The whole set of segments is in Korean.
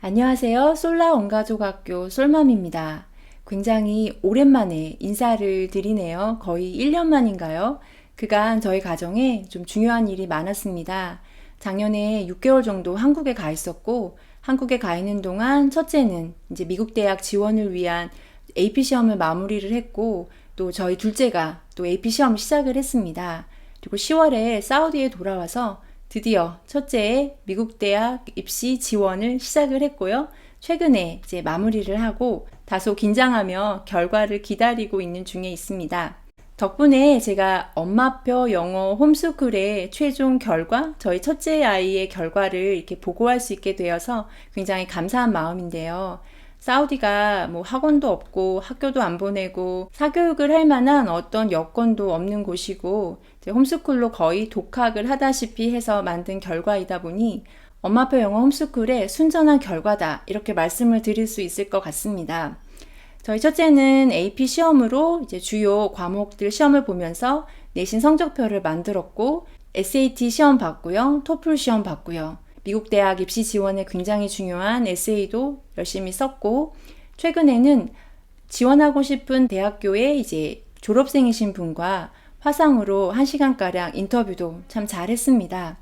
안녕하세요. 솔라 온가족학교 솔맘입니다. 굉장히 오랜만에 인사를 드리네요. 거의 1년 만인가요? 그간 저희 가정에 좀 중요한 일이 많았습니다. 작년에 6개월 정도 한국에 가 있었고, 한국에 가 있는 동안 첫째는 이제 미국 대학 지원을 위한 AP 시험을 마무리를 했고, 또 저희 둘째가 또 AP 시험 시작을 했습니다. 그리고 10월에 사우디에 돌아와서 드디어 첫째의 미국 대학 입시 지원을 시작을 했고요. 최근에 이제 마무리를 하고 다소 긴장하며 결과를 기다리고 있는 중에 있습니다. 덕분에 제가 엄마표 영어 홈스쿨의 최종 결과, 저희 첫째 아이의 결과를 이렇게 보고할 수 있게 되어서 굉장히 감사한 마음인데요. 사우디가 뭐 학원도 없고 학교도 안 보내고 사교육을 할 만한 어떤 여건도 없는 곳이고 홈스쿨로 거의 독학을 하다시피 해서 만든 결과이다 보니 엄마표 영어 홈스쿨의 순전한 결과다 이렇게 말씀을 드릴 수 있을 것 같습니다. 저희 첫째는 AP 시험으로 이제 주요 과목들 시험을 보면서 내신 성적표를 만들었고 SAT 시험 봤고요. 토플 시험 봤고요. 미국 대학 입시 지원에 굉장히 중요한 에세이도 열심히 썼고 최근에는 지원하고 싶은 대학교에 이제 졸업생이신 분과 화상으로 1시간가량 인터뷰도 참 잘했습니다.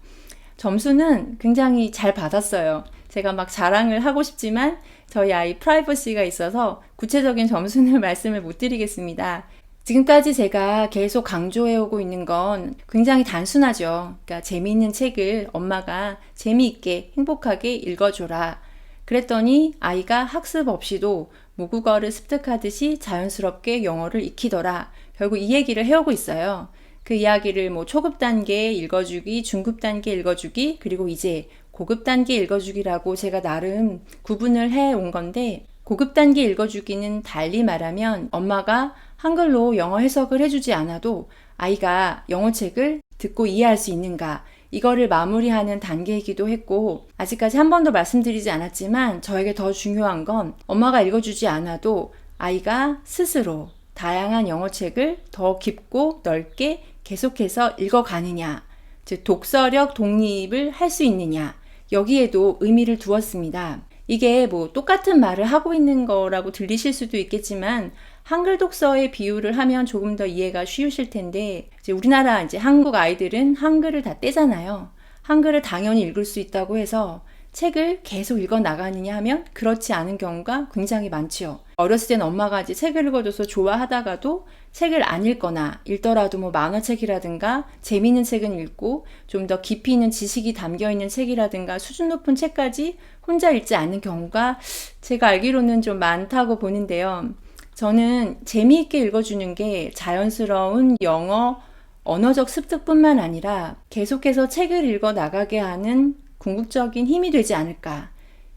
점수는 굉장히 잘 받았어요. 제가 막 자랑을 하고 싶지만 저희 아이 프라이버시가 있어서 구체적인 점수는 말씀을 못 드리겠습니다. 지금까지 제가 계속 강조해오고 있는 건 굉장히 단순하죠. 그러니까 재미있는 책을 엄마가 재미있게 행복하게 읽어줘라. 그랬더니 아이가 학습 없이도 모국어를 습득하듯이 자연스럽게 영어를 익히더라. 결국 이 얘기를 해오고 있어요. 그 이야기를 뭐 초급 단계 읽어주기, 중급 단계 읽어주기, 그리고 이제 고급 단계 읽어주기라고 제가 나름 구분을 해 온 건데, 고급 단계 읽어주기는 달리 말하면 엄마가 한글로 영어 해석을 해주지 않아도 아이가 영어 책을 듣고 이해할 수 있는가, 이거를 마무리하는 단계이기도 했고, 아직까지 한 번도 말씀드리지 않았지만, 저에게 더 중요한 건 엄마가 읽어주지 않아도 아이가 스스로 다양한 영어 책을 더 깊고 넓게 계속해서 읽어가느냐, 즉, 독서력 독립을 할 수 있느냐, 여기에도 의미를 두었습니다. 이게 뭐 똑같은 말을 하고 있는 거라고 들리실 수도 있겠지만 한글 독서의 비유를 하면 조금 더 이해가 쉬우실 텐데 이제 우리나라 이제 한국 아이들은 한글을 다 떼잖아요. 한글을 당연히 읽을 수 있다고 해서 책을 계속 읽어 나가느냐 하면 그렇지 않은 경우가 굉장히 많지요. 어렸을 때는 엄마가 이제 책을 읽어줘서 좋아하다가도 책을 안 읽거나 읽더라도 뭐 만화책이라든가 재미있는 책은 읽고 좀 더 깊이 있는 지식이 담겨 있는 책이라든가 수준 높은 책까지 혼자 읽지 않는 경우가 제가 알기로는 좀 많다고 보는데요. 저는 재미있게 읽어주는 게 자연스러운 영어 언어적 습득뿐만 아니라 계속해서 책을 읽어 나가게 하는 궁극적인 힘이 되지 않을까.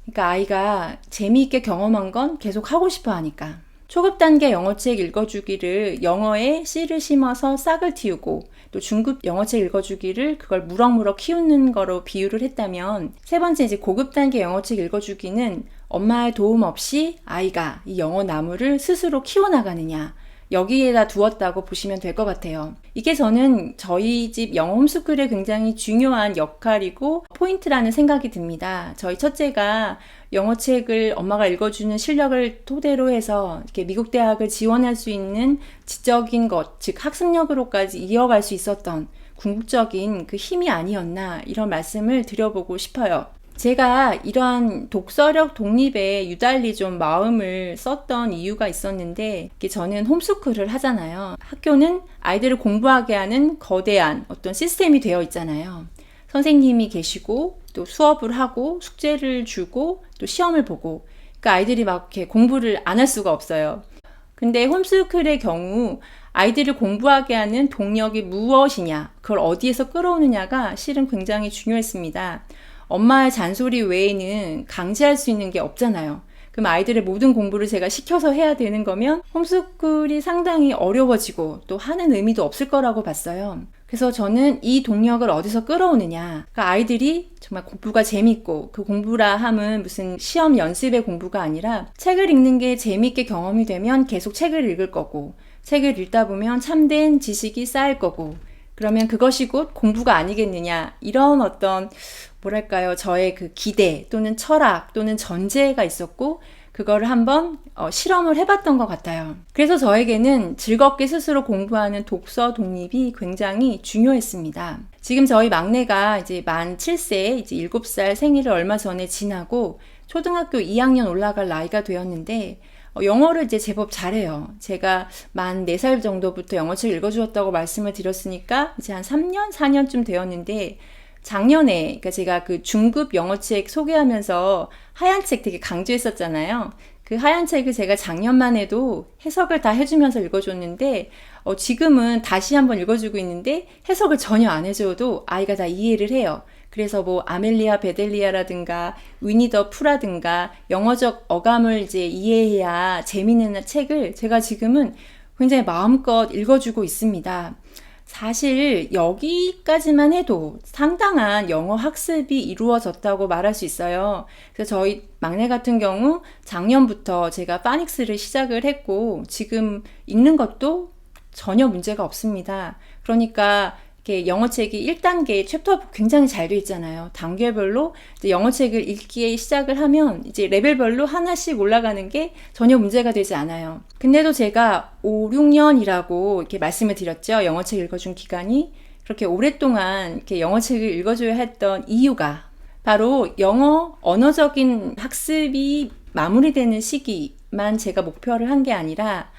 그러니까 아이가 재미있게 경험한 건 계속 하고 싶어 하니까. 초급 단계 영어책 읽어주기를 영어에 씨를 심어서 싹을 틔우고 또 중급 영어책 읽어주기를 그걸 무럭무럭 키우는 거로 비유를 했다면 세 번째 이제 고급 단계 영어책 읽어주기는 엄마의 도움 없이 아이가 이 영어 나무를 스스로 키워나가느냐 여기에다 두었다고 보시면 될 것 같아요. 이게 저는 저희 집 영어 홈스쿨의 굉장히 중요한 역할이고 포인트라는 생각이 듭니다. 저희 첫째가 영어 책을 엄마가 읽어주는 실력을 토대로 해서 이렇게 미국 대학을 지원할 수 있는 지적인 것, 즉 학습력으로까지 이어갈 수 있었던 궁극적인 그 힘이 아니었나 이런 말씀을 드려보고 싶어요. 제가 이러한 독서력 독립에 유달리 좀 마음을 썼던 이유가 있었는데 저는 홈스쿨을 하잖아요. 학교는 아이들을 공부하게 하는 거대한 어떤 시스템이 되어 있잖아요. 선생님이 계시고 또 수업을 하고 숙제를 주고 또 시험을 보고 그러니까 아이들이 막 이렇게 공부를 안 할 수가 없어요. 근데 홈스쿨의 경우 아이들을 공부하게 하는 동력이 무엇이냐, 그걸 어디에서 끌어오느냐가 실은 굉장히 중요했습니다. 엄마의 잔소리 외에는 강제할 수 있는 게 없잖아요. 그럼 아이들의 모든 공부를 제가 시켜서 해야 되는 거면 홈스쿨이 상당히 어려워지고 또 하는 의미도 없을 거라고 봤어요. 그래서 저는 이 동력을 어디서 끌어오느냐. 그러니까 아이들이 정말 공부가 재밌고 그 공부라 함은 무슨 시험 연습의 공부가 아니라 책을 읽는 게 재밌게 경험이 되면 계속 책을 읽을 거고 책을 읽다 보면 참된 지식이 쌓일 거고 그러면 그것이 곧 공부가 아니겠느냐. 이런 어떤, 뭐랄까요. 저의 그 기대 또는 철학 또는 전제가 있었고, 그거를 한번 어, 실험을 해봤던 것 같아요. 그래서 저에게는 즐겁게 스스로 공부하는 독서 독립이 굉장히 중요했습니다. 지금 저희 막내가 이제 만 7세, 이제 7살 생일을 얼마 전에 지나고 초등학교 2학년 올라갈 나이가 되었는데 어, 영어를 이제 제법 잘해요. 제가 만 4살 정도부터 영어책 읽어주었다고 말씀을 드렸으니까 이제 한 3년, 4년쯤 되었는데 작년에, 그러니까 제가 그 중급 영어책 소개하면서 하얀 책 되게 강조했었잖아요. 그 하얀 책을 제가 작년만 해도 해석을 다 해주면서 읽어줬는데, 어, 지금은 다시 한번 읽어주고 있는데 해석을 전혀 안 해줘도 아이가 다 이해를 해요. 그래서 뭐 아멜리아 베델리아라든가 위니 더 푸라든가 영어적 어감을 이제 이해해야 재미있는 책을 제가 지금은 굉장히 마음껏 읽어주고 있습니다. 사실 여기까지만 해도 상당한 영어 학습이 이루어졌다고 말할 수 있어요. 그래서 저희 막내 같은 경우 작년부터 제가 파닉스를 시작을 했고 지금 읽는 것도 전혀 문제가 없습니다. 그러니까 영어책이 1단계 챕터 굉장히 잘 돼 있잖아요. 단계별로 영어책을 읽기에 시작을 하면 이제 레벨별로 하나씩 올라가는 게 전혀 문제가 되지 않아요. 근데도 제가 5, 6년이라고 이렇게 말씀을 드렸죠. 영어책 읽어준 기간이 그렇게 오랫동안 이렇게 영어책을 읽어줘야 했던 이유가 바로 영어 언어적인 학습이 마무리되는 시기만 제가 목표를 한 게 아니라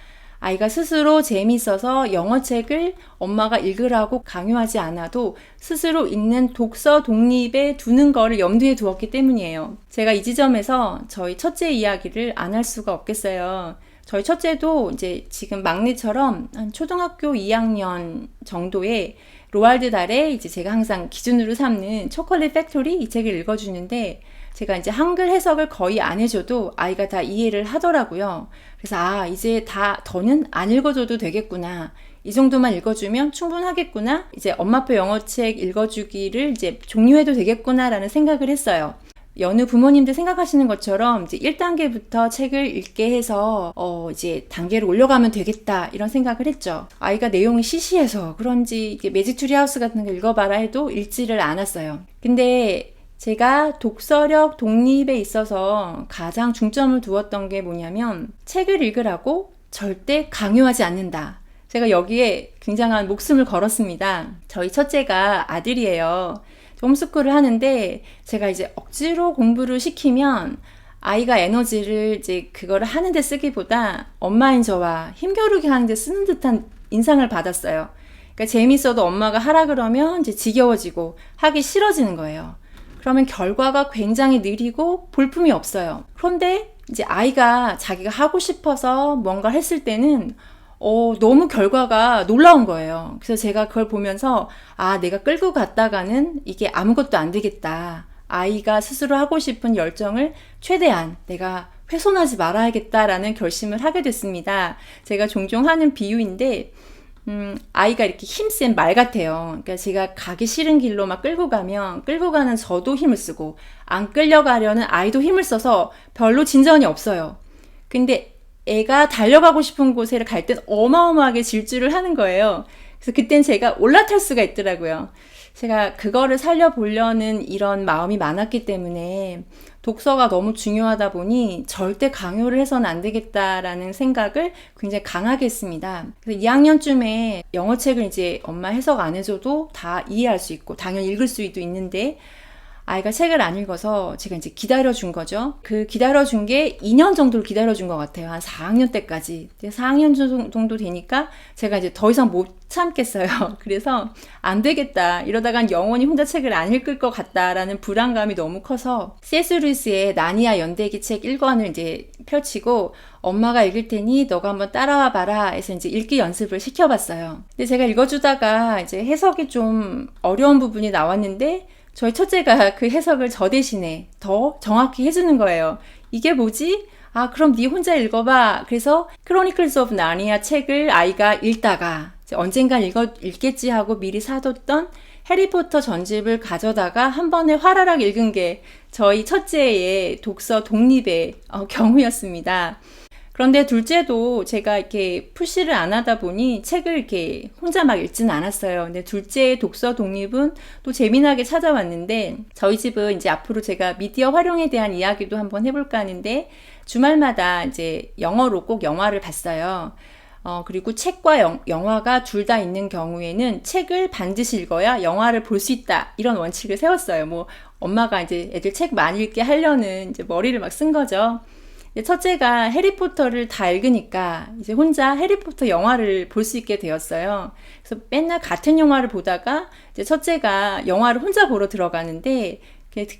아이가 스스로 재미있어서 영어책을 엄마가 읽으라고 강요하지 않아도 스스로 읽는 독서 독립에 두는 거를 염두에 두었기 때문이에요. 제가 이 지점에서 저희 첫째 이야기를 안 할 수가 없겠어요. 저희 첫째도 이제 지금 막내처럼 한 초등학교 2학년 정도의 로알드 달에 이제 제가 항상 기준으로 삼는 초콜릿 팩토리 이 책을 읽어주는데 제가 이제 한글 해석을 거의 안 해줘도 아이가 다 이해를 하더라고요. 그래서 아, 이제 다 더는 안 읽어줘도 되겠구나. 이 정도만 읽어주면 충분하겠구나. 이제 엄마표 영어책 읽어주기를 이제 종료해도 되겠구나라는 생각을 했어요. 여느 부모님들 생각하시는 것처럼 이제 1단계부터 책을 읽게 해서 어 이제 단계를 올려가면 되겠다 이런 생각을 했죠. 아이가 내용이 시시해서 그런지 매직 트리 하우스 같은 거 읽어봐라 해도 읽지를 않았어요. 근데 제가 독서력 독립에 있어서 가장 중점을 두었던 게 뭐냐면 책을 읽으라고 절대 강요하지 않는다. 제가 여기에 굉장한 목숨을 걸었습니다. 저희 첫째가 아들이에요. 홈스쿨을 하는데 제가 이제 억지로 공부를 시키면 아이가 에너지를 이제 그거를 하는데 쓰기보다 엄마인 저와 힘겨루게 하는데 쓰는 듯한 인상을 받았어요. 그러니까 재밌어도 엄마가 하라 그러면 이제 지겨워지고 하기 싫어지는 거예요. 그러면 결과가 굉장히 느리고 볼품이 없어요. 그런데 이제 아이가 자기가 하고 싶어서 뭔가 했을 때는 어, 너무 결과가 놀라운 거예요. 그래서 제가 그걸 보면서, 아, 내가 끌고 갔다가는 이게 아무것도 안 되겠다. 아이가 스스로 하고 싶은 열정을 최대한 내가 훼손하지 말아야겠다라는 결심을 하게 됐습니다. 제가 종종 하는 비유인데, 음, 아이가 이렇게 힘센 말 같아요. 그러니까 제가 가기 싫은 길로 막 끌고 가면 끌고 가는 저도 힘을 쓰고 안 끌려가려는 아이도 힘을 써서 별로 진전이 없어요. 근데 애가 달려가고 싶은 곳에 갈 땐 어마어마하게 질주를 하는 거예요. 그래서 그땐 제가 올라탈 수가 있더라고요. 제가 그거를 살려보려는 이런 마음이 많았기 때문에 독서가 너무 중요하다 보니 절대 강요를 해서는 안 되겠다라는 생각을 굉장히 강하게 했습니다. 그래서 2학년쯤에 영어책을 이제 엄마 해석 안 해줘도 다 이해할 수 있고 당연히 읽을 수도 있는데 아이가 책을 안 읽어서 제가 이제 기다려준 거죠. 그 기다려준 게 2년 정도를 기다려준 것 같아요. 한 4학년 때까지. 4학년 정도 되니까 제가 이제 더 이상 못 참겠어요. 그래서 안 되겠다. 이러다간 영원히 혼자 책을 안 읽을 것 같다라는 불안감이 너무 커서 세스 루이스의 나니아 연대기 책 1권을 이제 펼치고 엄마가 읽을 테니 너가 한번 따라와 봐라 해서 이제 읽기 연습을 시켜봤어요. 근데 제가 읽어주다가 이제 해석이 좀 어려운 부분이 나왔는데 저희 첫째가 그 해석을 저 대신에 더 정확히 해주는 거예요. 이게 뭐지? 아, 그럼 네 혼자 읽어봐. 그래서 크로니클스 오브 나니아 책을 아이가 읽다가 언젠간 읽어, 읽겠지 하고 미리 사뒀던 해리포터 전집을 가져다가 한 번에 화라락 읽은 게 저희 첫째의 독서 독립의 어, 경우였습니다. 그런데 둘째도 제가 이렇게 푸시를 안 하다 보니 책을 이렇게 혼자 막 읽지는 않았어요. 근데 둘째의 독서 독립은 또 재미나게 찾아왔는데 저희 집은 이제 앞으로 제가 미디어 활용에 대한 이야기도 한번 해볼까 하는데 주말마다 이제 영어로 꼭 영화를 봤어요. 어, 그리고 책과 영, 영화가 둘 다 있는 경우에는 책을 반드시 읽어야 영화를 볼 수 있다. 이런 원칙을 세웠어요. 뭐, 엄마가 이제 애들 책 많이 읽게 하려는 이제 머리를 막 쓴 거죠. 첫째가 해리포터를 다 읽으니까 이제 혼자 해리포터 영화를 볼 수 있게 되었어요. 그래서 맨날 같은 영화를 보다가 이제 첫째가 영화를 혼자 보러 들어가는데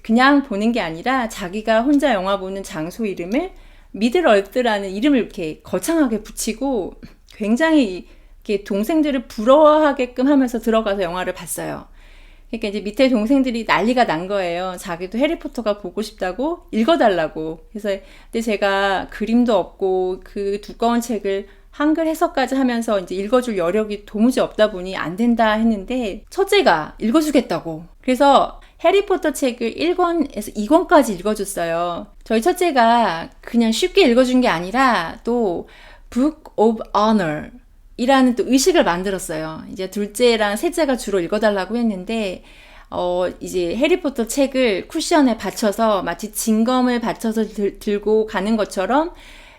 그냥 보는 게 아니라 자기가 혼자 영화 보는 장소 이름을 미들 얼프라는 이름을 이렇게 거창하게 붙이고 굉장히 이렇게 동생들을 부러워하게끔 하면서 들어가서 영화를 봤어요. 그러니까 이제 밑에 동생들이 난리가 난 거예요. 자기도 해리포터가 보고 싶다고 읽어달라고. 그래서 근데 제가 그림도 없고 그 두꺼운 책을 한글 해석까지 하면서 이제 읽어줄 여력이 도무지 없다 보니 안 된다 했는데 첫째가 읽어주겠다고. 그래서 해리포터 책을 1권에서 2권까지 읽어줬어요. 저희 첫째가 그냥 쉽게 읽어준 게 아니라 또 Book of Honor 이라는 또 의식을 만들었어요. 이제 둘째랑 셋째가 주로 읽어달라고 했는데, 어, 이제 해리포터 책을 쿠션에 받쳐서 마치 진검을 받쳐서 들, 들고 가는 것처럼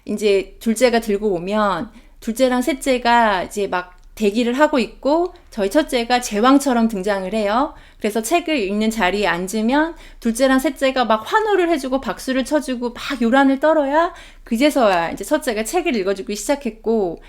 이제 둘째가 들고 오면 둘째랑 셋째가 이제 막 대기를 하고 있고 저희 첫째가 제왕처럼 등장을 해요. 그래서 책을 읽는 자리에 앉으면 둘째랑 셋째가 막 환호를 해주고 박수를 쳐주고 막 요란을 떨어야 그제서야 이제 첫째가 책을 읽어주기 시작했고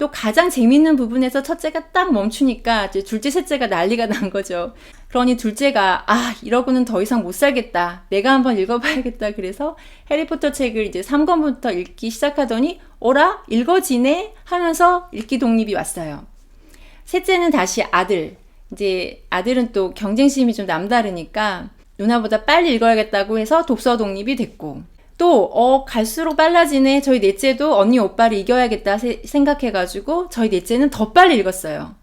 또 가장 재밌는 부분에서 첫째가 딱 멈추니까 이제 둘째, 셋째가 난리가 난 거죠. 그러니 둘째가 아 이러고는 더 이상 못 살겠다. 내가 한번 읽어봐야겠다. 그래서 해리포터 책을 이제 3권부터 읽기 시작하더니 어라 읽어지네 하면서 읽기 독립이 왔어요. 셋째는 다시 아들. 이제 아들은 또 경쟁심이 좀 남다르니까 누나보다 빨리 읽어야겠다고 해서 독서 독립이 됐고 또, 어, 갈수록 빨라지네. 저희 넷째도 언니 오빠를 이겨야겠다 생각해가지고 저희 넷째는 더 빨리 읽었어요.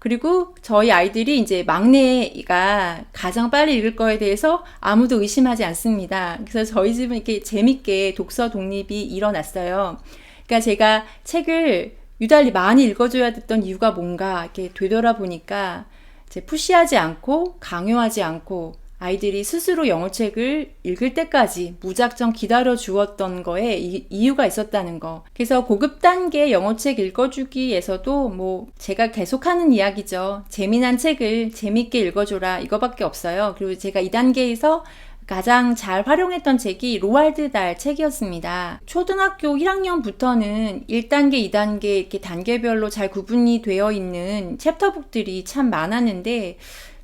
그리고 저희 아이들이 이제 막내가 가장 빨리 읽을 거에 대해서 아무도 의심하지 않습니다. 그래서 저희 집은 이렇게 재밌게 독서 독립이 일어났어요. 그러니까 제가 책을 유달리 많이 읽어줘야 됐던 이유가 뭔가 이렇게 되돌아보니까 제 푸시하지 않고 강요하지 않고 아이들이 스스로 영어책을 읽을 때까지 무작정 기다려 주었던 거에 이, 이유가 있었다는 거. 그래서 고급 단계 영어책 읽어주기에서도 뭐 제가 계속하는 이야기죠. 재미난 책을 재밌게 읽어줘라 이거밖에 없어요. 그리고 제가 이 단계에서 가장 잘 활용했던 책이 로알드 달 책이었습니다. 초등학교 1학년부터는 1단계, 2단계 이렇게 단계별로 잘 구분이 되어 있는 챕터북들이 참 많았는데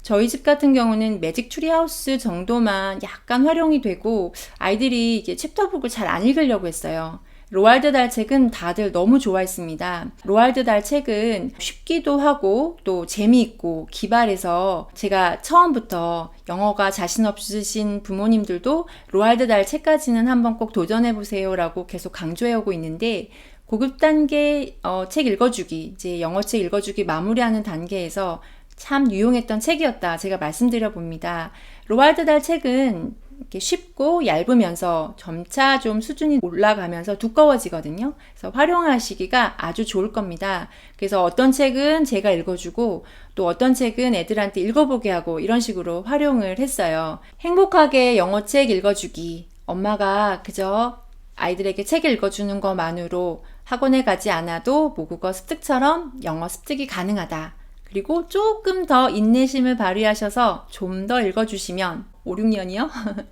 저희 집 같은 경우는 매직 추리하우스 정도만 약간 활용이 되고 아이들이 이게 챕터북을 잘 안 읽으려고 했어요. 로알드 달 책은 다들 너무 좋아했습니다. 로알드 달 책은 쉽기도 하고 또 재미있고 기발해서 제가 처음부터 영어가 자신 없으신 부모님들도 로알드 달 책까지는 한번 꼭 도전해 보세요라고 계속 강조해 오고 있는데 고급 단계 어, 책 읽어주기 이제 영어 책 읽어주기 마무리하는 단계에서 참 유용했던 책이었다. 제가 말씀드려 봅니다. 로알드 달 책은 이렇게 쉽고 얇으면서 점차 좀 수준이 올라가면서 두꺼워지거든요. 그래서 활용하시기가 아주 좋을 겁니다. 그래서 어떤 책은 제가 읽어주고 또 어떤 책은 애들한테 읽어보게 하고 이런 식으로 활용을 했어요. 행복하게 영어책 읽어주기. 엄마가 그저 아이들에게 책을 읽어주는 것만으로 학원에 가지 않아도 모국어 습득처럼 영어 습득이 가능하다. 그리고 조금 더 인내심을 발휘하셔서 좀 더 읽어주시면 5, 6년이요?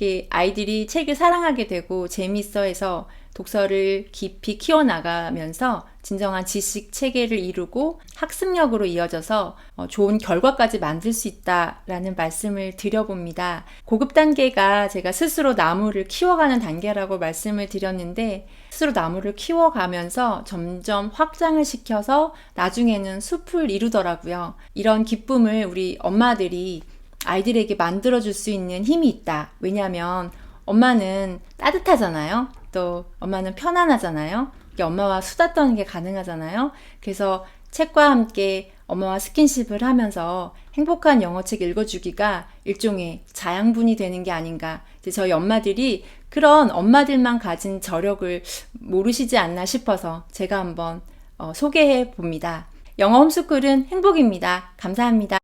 이렇게 아이들이 책을 사랑하게 되고 재미있어 해서 독서를 깊이 키워나가면서 진정한 지식 체계를 이루고 학습력으로 이어져서 어, 좋은 결과까지 만들 수 있다라는 말씀을 드려봅니다. 고급 단계가 제가 스스로 나무를 키워가는 단계라고 말씀을 드렸는데 스스로 나무를 키워가면서 점점 확장을 시켜서 나중에는 숲을 이루더라고요. 이런 기쁨을 우리 엄마들이 아이들에게 만들어줄 수 있는 힘이 있다. 왜냐하면 엄마는 따뜻하잖아요. 또 엄마는 편안하잖아요. 엄마와 수다 떠는 게 가능하잖아요. 그래서 책과 함께 엄마와 스킨십을 하면서 행복한 영어책 읽어주기가 일종의 자양분이 되는 게 아닌가. 저희 엄마들이 그런 엄마들만 가진 저력을 모르시지 않나 싶어서 제가 한번 어, 소개해 봅니다. 영어 홈스쿨은 행복입니다. 감사합니다.